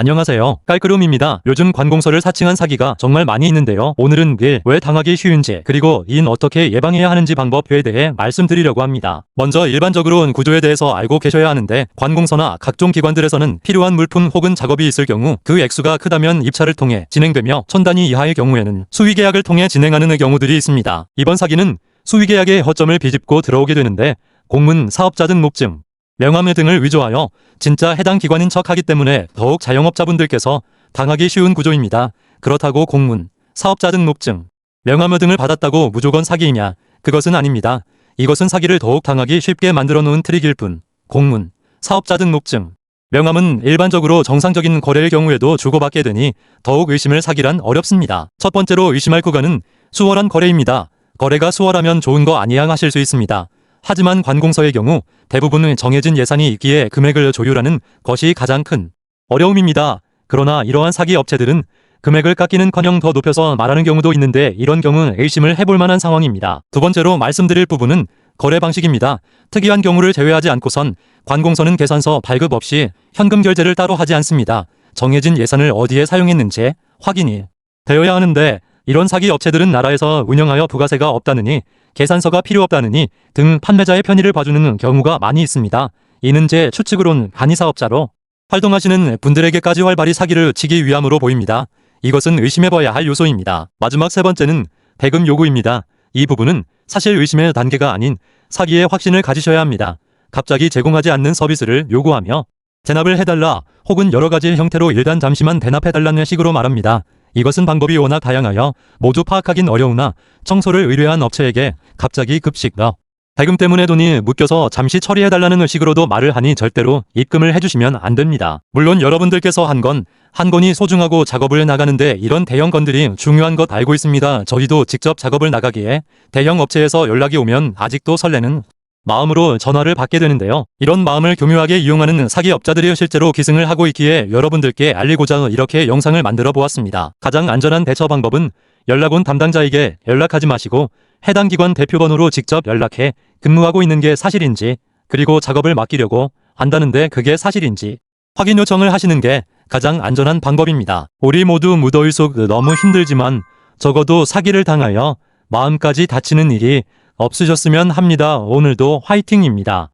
안녕하세요. 깔끄름입니다. 요즘 관공서를 사칭한 사기가 정말 많이 있는데요. 오늘은 그게 왜 당하기 쉬운지 그리고 이는 어떻게 예방해야 하는지 방법에 대해 말씀드리려고 합니다. 먼저 일반적으로는 구조에 대해서 알고 계셔야 하는데 관공서나 각종 기관들에서는 필요한 물품 혹은 작업이 있을 경우 그 액수가 크다면 입찰을 통해 진행되며 천 단위 이하의 경우에는 수의 계약을 통해 진행하는 경우들이 있습니다. 이번 사기는 수의 계약의 허점을 비집고 들어오게 되는데 공문, 사업자 등 목증, 명함 등을 위조하여 진짜 해당 기관인 척하기 때문에 더욱 자영업자분들께서 당하기 쉬운 구조입니다. 그렇다고 공문, 사업자 등록증, 명함 등을 받았다고 무조건 사기이냐? 그것은 아닙니다. 이것은 사기를 더욱 당하기 쉽게 만들어 놓은 트릭일 뿐. 공문, 사업자 등록증, 명함은 일반적으로 정상적인 거래의 경우에도 주고받게 되니 더욱 의심을 사기란 어렵습니다. 첫 번째로 의심할 구간은 수월한 거래입니다. 거래가 수월하면 좋은 거 아니야 하실 수 있습니다. 하지만 관공서의 경우 대부분은 정해진 예산이 있기에 금액을 조율하는 것이 가장 큰 어려움입니다. 그러나 이러한 사기 업체들은 금액을 깎이는커녕 더 높여서 말하는 경우도 있는데 이런 경우는 의심을 해볼 만한 상황입니다. 두 번째로 말씀드릴 부분은 거래 방식입니다. 특이한 경우를 제외하지 않고선 관공서는 계산서 발급 없이 현금 결제를 따로 하지 않습니다. 정해진 예산을 어디에 사용했는지 확인이 되어야 하는데 이런 사기 업체들은 나라에서 운영하여 부가세가 없다느니 계산서가 필요 없다느니 등 판매자의 편의를 봐주는 경우가 많이 있습니다. 이는 제 추측으론 간이사업자로 활동하시는 분들에게까지 활발히 사기를 치기 위함으로 보입니다. 이것은 의심해봐야 할 요소입니다. 마지막 세 번째는 대금 요구입니다. 이 부분은 사실 의심의 단계가 아닌 사기의 확신을 가지셔야 합니다. 갑자기 제공하지 않는 서비스를 요구하며 대납을 해달라 혹은 여러 가지 형태로 일단 잠시만 대납해달라는 식으로 말합니다. 이것은 방법이 워낙 다양하여 모두 파악하긴 어려우나 청소를 의뢰한 업체에게 갑자기 급식 너 대금 때문에 돈이 묶여서 잠시 처리해달라는 식으로도 말을 하니 절대로 입금을 해주시면 안 됩니다. 물론 여러분들께서 한건한 건이 소중하고 작업을 나가는데 이런 대형 건들이 중요한 것 알고 있습니다. 저희도 직접 작업을 나가기에 대형 업체에서 연락이 오면 아직도 설레는 마음으로 전화를 받게 되는데요. 이런 마음을 교묘하게 이용하는 사기업자들이 실제로 기승을 하고 있기에 여러분들께 알리고자 이렇게 영상을 만들어 보았습니다. 가장 안전한 대처 방법은 연락 온 담당자에게 연락하지 마시고 해당 기관 대표번호로 직접 연락해 근무하고 있는 게 사실인지 그리고 작업을 맡기려고 한다는데 그게 사실인지 확인 요청을 하시는 게 가장 안전한 방법입니다. 우리 모두 무더위 속 너무 힘들지만 적어도 사기를 당하여 마음까지 다치는 일이 없으셨으면 합니다. 오늘도 화이팅입니다.